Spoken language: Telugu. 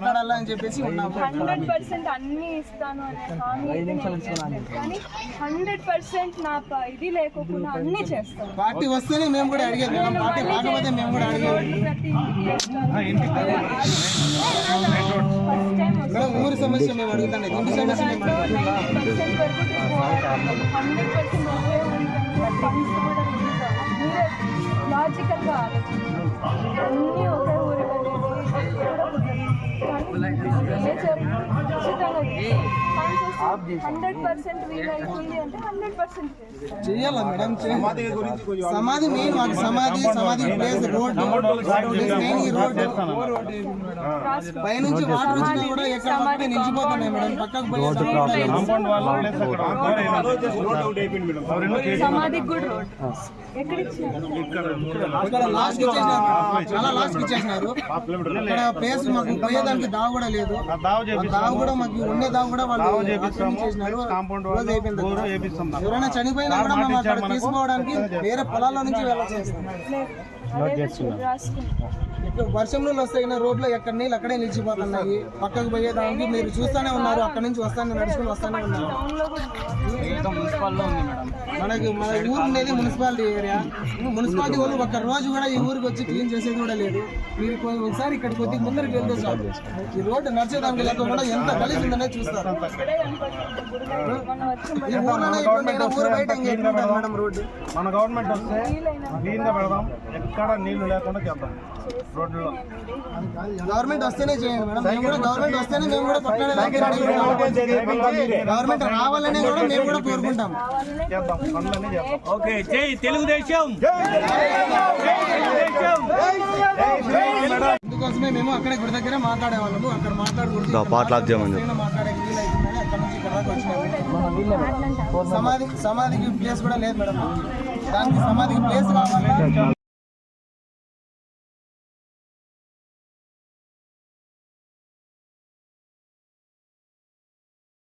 అని చెప్పేసి ఉన్నాము. హండ్రెడ్ పర్సెంట్ అన్ని ఇస్తాను అనే హామీ అయితే నేను ఇవ్వలేదు. కానీ హండ్రెడ్ పర్సెంట్ నా ప- ఇది లేకోకుండా అన్ని చేస్తాను. పార్టీ వస్తేనే మేము కూడా అడిగేది. మేడం పార్టీ రాకపోతే మేము కూడా. మేడం ఊరి సమస్య మేము అడుగుతాం. ఇంటి సమస్య హండ్రెడ్ పర్సెంట్ లాజికల్గా అన్నీ ఒకే హండ్రెడ్ పర్సెంట్ వీలవుతుంది అంటే హండ్రెడ్ పర్సెంట్ చేస్తాను చెయ్యాలా మేడం చెయ్యాలి. సమాధి మెయిన్ మాకు సమాధి సమాధి ప్లేస్ మెయిన్ ఈ రోడ్డు పైనుంచి వాటర్ వచ్చినా కూడా ఎక్కడ పక్కనే నిలిచిపోతున్నాయి మేడం. పక్కకు పోయే సమాధికి కూడా రోడ్ ఎక్కడ లాస్ట్ ఇచ్చేసినారు చాలా లాస్ట్ ఇచ్చేసినారు ఇక్కడ ప్లేస్ మాకు పోయేదానికి దావ కూడా లేదు. దావ కూడా మాకు ఉండే దావ కూడా వాళ్ళు చేసినారు. ఎవరైనా చనిపోయినా కూడా మేము అక్కడ తీసుకోవడానికి వేరే పొలాల్లో నుంచి వెళ్ళాల్సి ఇక్కడ వర్షం నీళ్ళు వస్తాయి రోడ్లో ఎక్కడ నీళ్ళు అక్కడే నిలిచిపోతున్నాయి. పక్కకు పోయేదానికి మీరు చూస్తూనే ఉన్నారు అక్కడ నుంచి వస్తానే నడుచుకుని వస్తానే ఉన్నారు. మనకి మన ఊరు ఉండేది మున్సిపాలిటీ ఏరియా. మున్సిపాలిటీ వాళ్ళు ఒక్క రోజు కూడా ఈ ఊరికి వచ్చి క్లీన్ చేసేది కూడా లేదు. మీరు ఒకసారి ఇక్కడికి వచ్చి ముందరికి వెళ్తే చాలు. ఈ రోడ్డు నడిచేదానికి లేకుండా ఎంత కలిసి ఉందనే చూస్తారు. ఇక్కడే ఈ ఊర్లోనే ఇక్కడ ఊరు బయట మేడం రోడ్డు? మన గవర్నమెంట్ వస్తే గా పెడదాం ఎక్కడ నీళ్ళు లేకుండా చేద్దాం. రోడ్లలో గవర్నమెంట్ వస్తేనే చేయండి మేడం. మేము కూడా గవర్నమెంట్ వస్తేనే మేము కూడా గవర్నమెంట్ రావాలనే కూడా మేము కూడా కోరుకుంటాం. ఓకే జై తెలుగుదేశం. అందుకోసమే మేము అక్కడే గుడి దగ్గర మాట్లాడేవాళ్ళము. అక్కడ మాట్లాడుకుంటూ పాటలు ఆఫ్ చేయమని మాట్లాడే వీలు అవుతుందని అక్కడ నుంచి ఇక్కడ దాకా వచ్చినాము. సమాధి సమాధికి ప్లేస్ కూడా లేదు మేడం. దానికి సమాధికి ప్లేస్ కావాలి.